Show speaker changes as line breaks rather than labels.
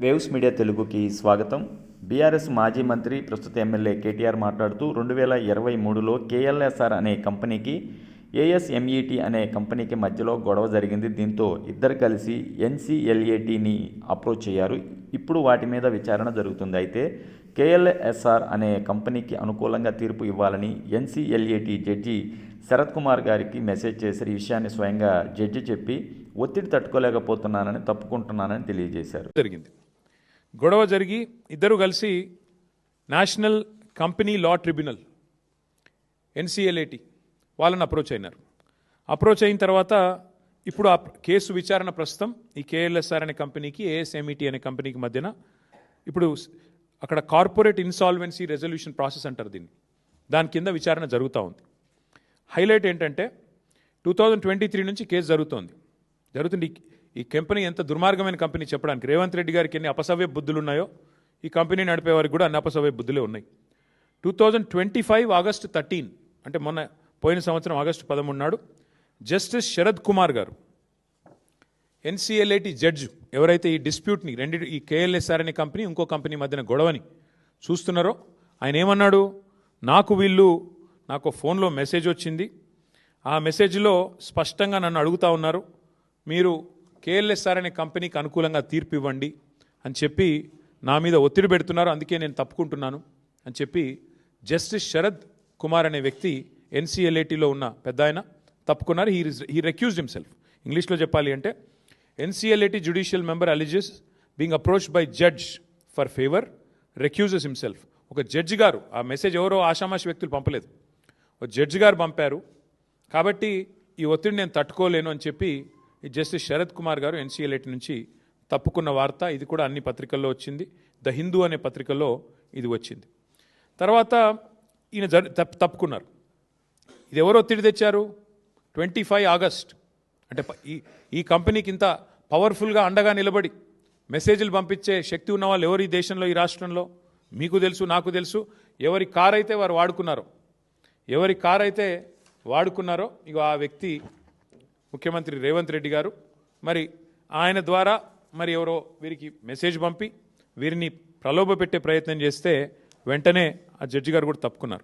Waves media తెలుగుకి స్వాగతం. BRS మాజీ మంత్రి ప్రస్తుత ఎమ్మెల్యే కేటీఆర్ మాట్లాడుతూ రెండు వేల ఇరవై మూడులో కేఎల్ఎస్ఆర్ అనే కంపెనీకి ఏఎస్ఎంఈటి అనే కంపెనీకి మధ్యలో గొడవ జరిగింది. దీంతో ఇద్దరు కలిసి ఎన్సిఎల్ఏటీని అప్రోచ్ అయ్యారు ఇప్పుడు వాటి మీద విచారణ జరుగుతుంది. అయితే కేఎల్ఎస్ఆర్ అనే కంపెనీకి అనుకూలంగా తీర్పు ఇవ్వాలని ఎన్సిఎల్ఏటి జడ్జి శరత్ కుమార్ గారికి మెసేజ్ చేశారు ఈ విషయాన్ని స్వయంగా జడ్జి చెప్పి ఒత్తిడి తట్టుకోలేకపోతున్నానని తప్పుకుంటున్నానని తెలియజేశారు.
జరిగింది. గొడవ జరిగి ఇద్దరు కలిసి national company law tribunal NCLAT వాళ్ళని అప్రోచ్ అయినారు. అప్రోచ్ అయిన తర్వాత ఇప్పుడు ఆ కేసు విచారణ ప్రస్తుతం ఈ కేఎల్ఎస్ఆర్ అనే కంపెనీకి ఏఎస్ఎంఈటీ అనే కంపెనీకి మధ్యన ఇప్పుడు అక్కడ కార్పొరేట్ ఇన్సాల్వెన్సీ రెజల్యూషన్ ప్రాసెస్ అంటారు దీన్ని. దాని కింద విచారణ జరుగుతూ ఉంది. హైలైట్ ఏంటంటే టూ థౌజండ్ ట్వంటీ త్రీ నుంచి కేసు జరుగుతోంది. జరుగుతుంది ఈ- ఈ కంపెనీ ఎంత దుర్మార్గమైన కంపెనీ చెప్పడానికి. రేవంత్ రెడ్డి గారికి ఎన్ని అపసవ్య బుద్ధులు ఉన్నాయో ఈ కంపెనీ నడిపే వారికి కూడా అన్ని అపసవ్య బుద్ధులే ఉన్నాయి. Two thousand twenty five August thirteen అంటే మొన్న పోయిన సంవత్సరం ఆగస్టు పదమూడు నాడు జస్టిస్ శరద్ కుమార్ గారు ఎన్సీఎల్ఐటి జడ్జ్ ఎవరైతే ఈ డిస్ప్యూట్ని రెండు ఈ కేఎల్ఎస్ఆర్ అనే కంపెనీ ఇంకో కంపెనీ మధ్యన గొడవని చూస్తున్నారో ఆయన ఏమన్నాడు? నాకు వీళ్ళు నాకు ఫోన్లో మెసేజ్ వచ్చింది. ఆ మెసేజ్లో స్పష్టంగా నన్ను అడుగుతా ఉన్నారు. మీరు కేఎల్ఎస్ఆర్ అనే కంపెనీకి అనుకూలంగా తీర్పు ఇవ్వండి అని చెప్పి నా మీద ఒత్తిడి పెడుతున్నారు. అందుకే నేను తప్పుకుంటున్నాను అని చెప్పి జస్టిస్ శరద్ కుమార్ అనే వ్యక్తి ఎన్సీఎల్ఏటీలో ఉన్న పెద్ద ఆయన తప్పుకున్నారు. హీ హీ రెక్యూజ్డ్ హిమ్సెల్ఫ్ ఇంగ్లీష్లో చెప్పాలి అంటే NCLAT judicial member alleges being approach by judge for favour recuses himself ఒక జడ్జి గారు ఆ మెసేజ్ ఎవరో ఆషామాషి వ్యక్తులు పంపలేదు. ఒక జడ్జి గారు పంపారు. కాబట్టి ఈ ఒత్తిడి నేను తట్టుకోలేను అని చెప్పి జస్టిస్ శరత్ కుమార్ గారు ఎన్సీఎల్ఏటి నుంచి తప్పుకున్న వార్త ఇది కూడా అన్ని పత్రికల్లో వచ్చింది. ద హిందూ అనే పత్రికలో ఇది వచ్చింది. తర్వాత ఈయన జరి తప్పుకున్నారు. ఇది ఎవరు ఒత్తిడి తెచ్చారు? Twenty five August. అంటే ఈ ఈ కంపెనీకి ఇంత పవర్ఫుల్గా అండగా నిలబడి మెసేజ్లు పంపించే శక్తి ఉన్న వాళ్ళు ఎవరు ఈ దేశంలో ఈ రాష్ట్రంలో? మీకు తెలుసు నాకు తెలుసు. ఎవరి కార్ అయితే వారు వాడుకున్నారో ఎవరి కార్ అయితే వాడుకున్నారో ఇగో ఆ వ్యక్తి ముఖ్యమంత్రి రేవంత్ రెడ్డి గారు మరి ఆయన ద్వారా మరి ఎవరో వీరికి మెసేజ్ పంపి వీరిని ప్రలోభ పెట్టే ప్రయత్నం చేస్తే వెంటనే ఆ జడ్జి గారు కూడా తప్పుకున్నారు.